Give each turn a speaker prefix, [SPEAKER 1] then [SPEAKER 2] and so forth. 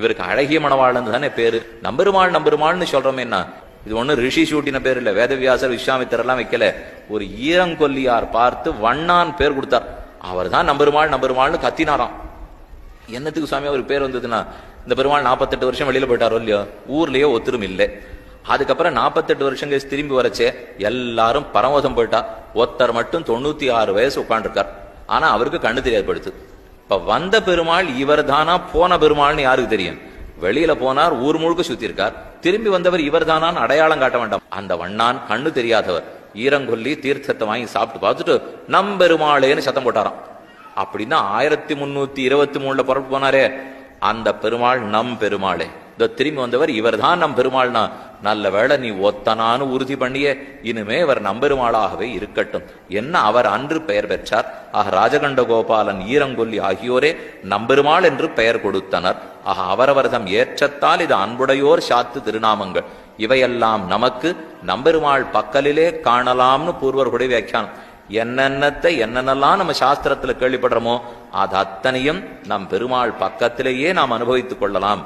[SPEAKER 1] இவருக்கு அழகிய மணவாளன் தானே பேரு? நம்பெருமாள் நம்பெருமாள்னு சொல்றோமே என்ன? இது ஒண்ணு ரிஷி சூட்டின பேர் இல்ல வேதவியாசர் விஸ்வாமித்தர் எல்லாம் வைக்கல. ஒரு ஈரங்கொல்லியார் பார்த்து வண்ணான் பேர் கொடுத்தார். அவர் தான் நம்பெருமாள் நம்பெருமாள்னு கத்தினாராம். என்னத்துக்கு சுவாமி அவர் பேர் வந்ததுன்னா இந்த பெருமாள் நாற்பத்தெட்டு வருஷம் வெளியில போயிட்டாரோ இல்லையோ ஊர்லயே ஒத்துரும் இல்லை. அதுக்கப்புறம் நாற்பத்தெட்டு வருஷம் கழிச்சு திரும்பி வரச்சே எல்லாரும் பரமதம் போயிட்டா. ஒருத்தர் மட்டும் தொண்ணூத்தி ஆறு வயசு உட்காந்துருக்கார் ஆனா அவருக்கு கண்ணு தெரியாது படுத்து. இப்ப வந்த பெருமாள் இவர் தானா போன பெருமாள்னு யாருக்கு தெரியும்? வெளியில போனார் ஊர் முழுக்க சுத்தி இருக்கார் திரும்பி வந்தவர் இவர் தானான்னு அடையாளம் காட்ட வேண்டாம். அந்த வண்ணான் கண்ணு தெரியாதவர். ஈரங்கொல்லி தீர்த்தத்தை வாங்கி சாப்பிட்டு பார்த்துட்டு நம்பெருமாளேன்னு சத்தம் போட்டாராம். அப்படின்னா ஆயிரத்தி முன்னூத்தி இருபத்தி மூணுல புறப்பட்டு போனாரே. அந்த பெருமாள் நம் பெருமாளே. இதோ திரும்பி வந்தவர் இவர்தான் நம் பெருமாள்னா. நல்ல வேளை நீ ஒத்தனான்னு உறுதி பண்ணியே. இனிமே இவர் நம்பெருமாளாகவே இருக்கட்டும். என்ன அவர் அன்று பெயர் பெற்றார்? ஆக ராஜகண்ட கோபாலன் ஈரங்கொல்லி ஆகியோரே நம்பெருமாள் என்று பெயர் கொடுத்தனர். ஆக அவரவர்தம் ஏற்றத்தால் இது அன்புடையோர் சாத்து திருநாமங்கள். இவையெல்லாம் நமக்கு நம்பெருமாள் பக்கலிலே காணலாம்னு பூர்வர்களுடைய வியாக்கியானம். என்னென்னத்தை என்னென்னலாம் நம்ம சாஸ்திரத்துல கேள்விப்படுறோமோ அது அத்தனையும் நம் பெருமாள் பக்கத்திலேயே நாம் அனுபவித்துக் கொள்ளலாம்.